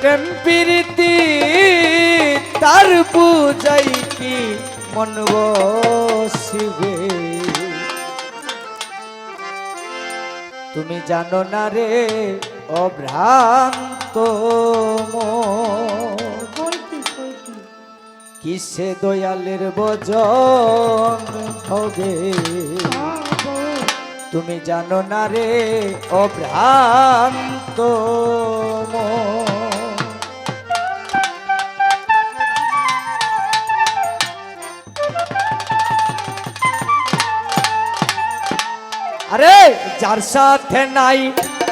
প্রেম প্রীতি, তার পূজাই কি মন বসিবে? তুমি জানো না রে, অভ্রান্ত কিসে দয়ালের বজন হবে? তুমি জানো না রে, অভ্রান্ত যার সাথে নাই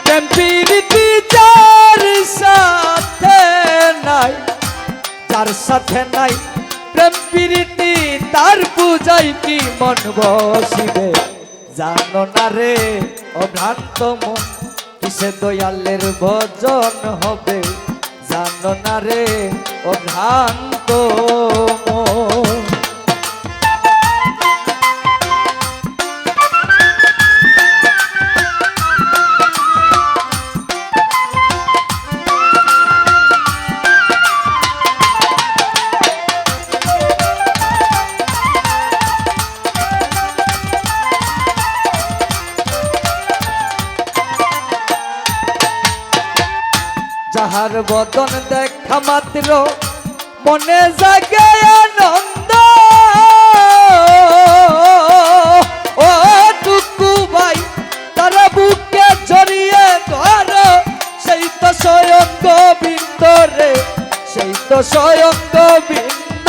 প্রেম প্রীতি যার সাথে নাই? যার সাথে নাই প্রেম তার পূজাই কি মন বসিবে? জানো না রে, অভ্রান্ত মন, কিসে দয়ালের ভজন হবে? জানো না রে, অভ্রান্ত যাহার বদন দেখা মাত্র। মনে জাগে আনন্দ। ও টুকু ভাই, তার বুকে জড়িয়ে ধর সেই তো স্বয়ং গোবিন্দ রে, সেই তো স্বয়ং গোবিন্দ।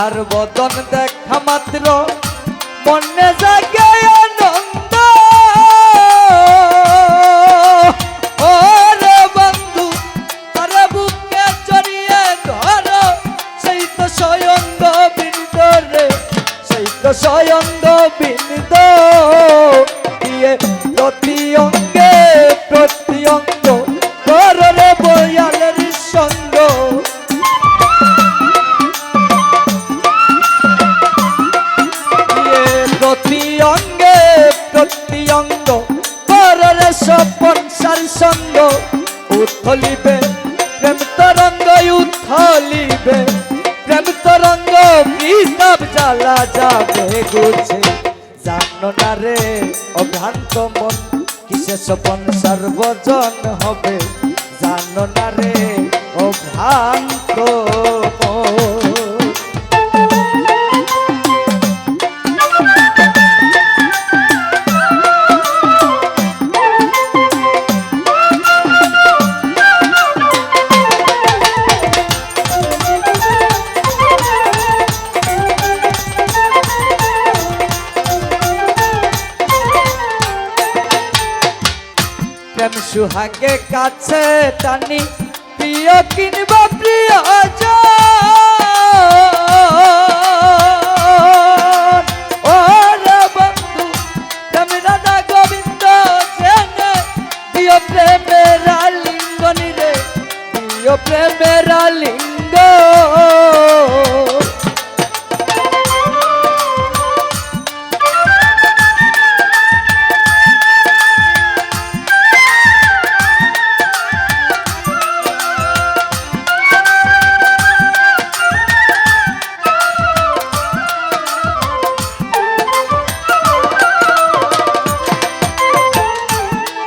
যাহার বদন দেখা মাত্র মনে জাগে জানো না রে অভ্রান্ত মন কিসে স্বপন সর্বজন হবে? জানো না রে অভ্রান্ত প্রেম সুহাগে কাছে টানি প্রিয় কিনবা প্রিয়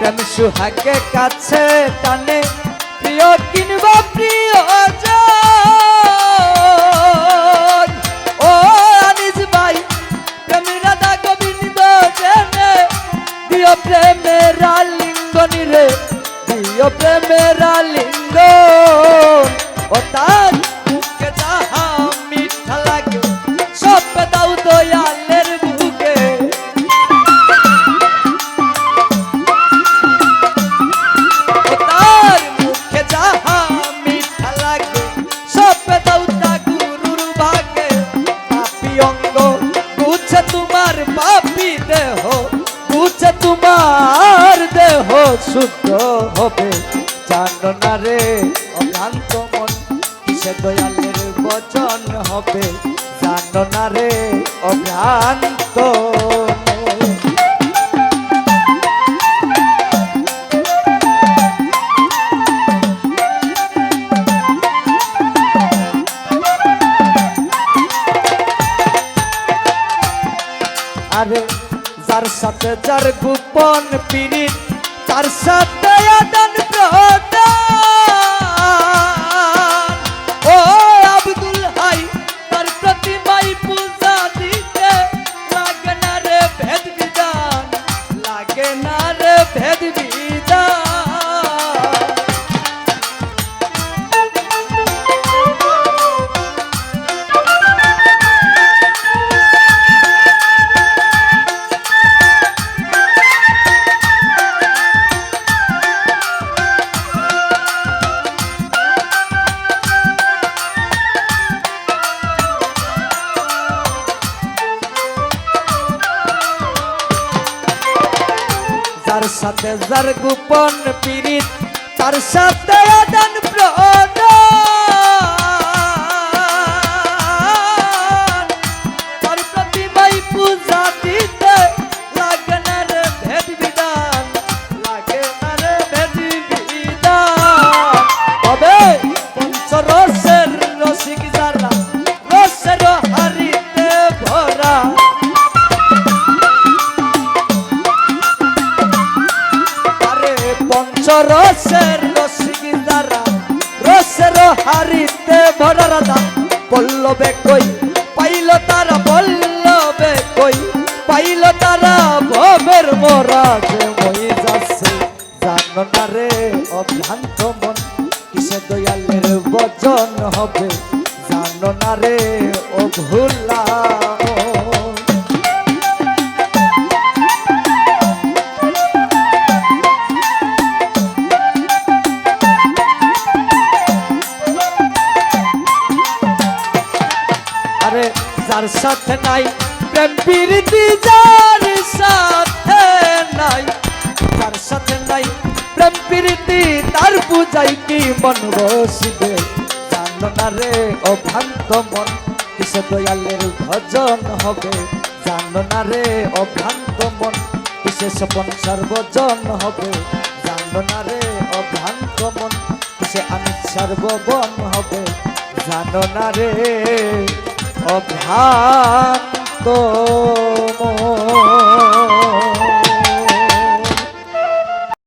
প্রেম সুহাগে কাছে টানে? প্রিয় কিনবা প্রিয় ও আনিস ভাই, প্রেম রাধা গোবিন্দ জেনে। দিও প্রেমের লিঙ্গনি রে দিও প্রেমের লিঙ্গ ও তার তোমার দেহ শুদ্ধ হবে। জানো না রে অকান্ত মন সে দয়ালের বচন হবে? জানো না রে অভ্রান্ত গোপন পিরিত তার সাথে আদান প্রদান। ও আব্দুল হাই, তার প্রতিমাই পূজা দিতে লাগে না রে ভেদ বিধান সাথে যার গোপন পীড়িত তার সাথে আদান প্রদান পঞ্চরসের রসিক দ্বারা, রসের হারিতে ভরা রাধা। পল্লবে কই? পাইল তারা পল্লবে কই? পাইল তারা ভবের মোরা যে মই যাচ্ছে। জানো না রে অভ্রান্ত মন, কিসে দয়ালের বচন হবে? জানো ও ভুলা যার সাথে নাই। প্রেম প্রীতি যার সাথে নাই। যার সাথে নাই। প্রেম প্রীতি তার পূজাই কি মন বসিবে? জানো না রে, অভ্রান্ত মন, কিসে দয়ালের ভজন হবে? জানো না রে, অভ্রান্ত মন, কিসে সপন সর্বজন হবে? জানো না রে, অভ্রান্ত মন, কিসে আমি সর্ববন হবে? জানো না রে। অভ্রান্ত মন।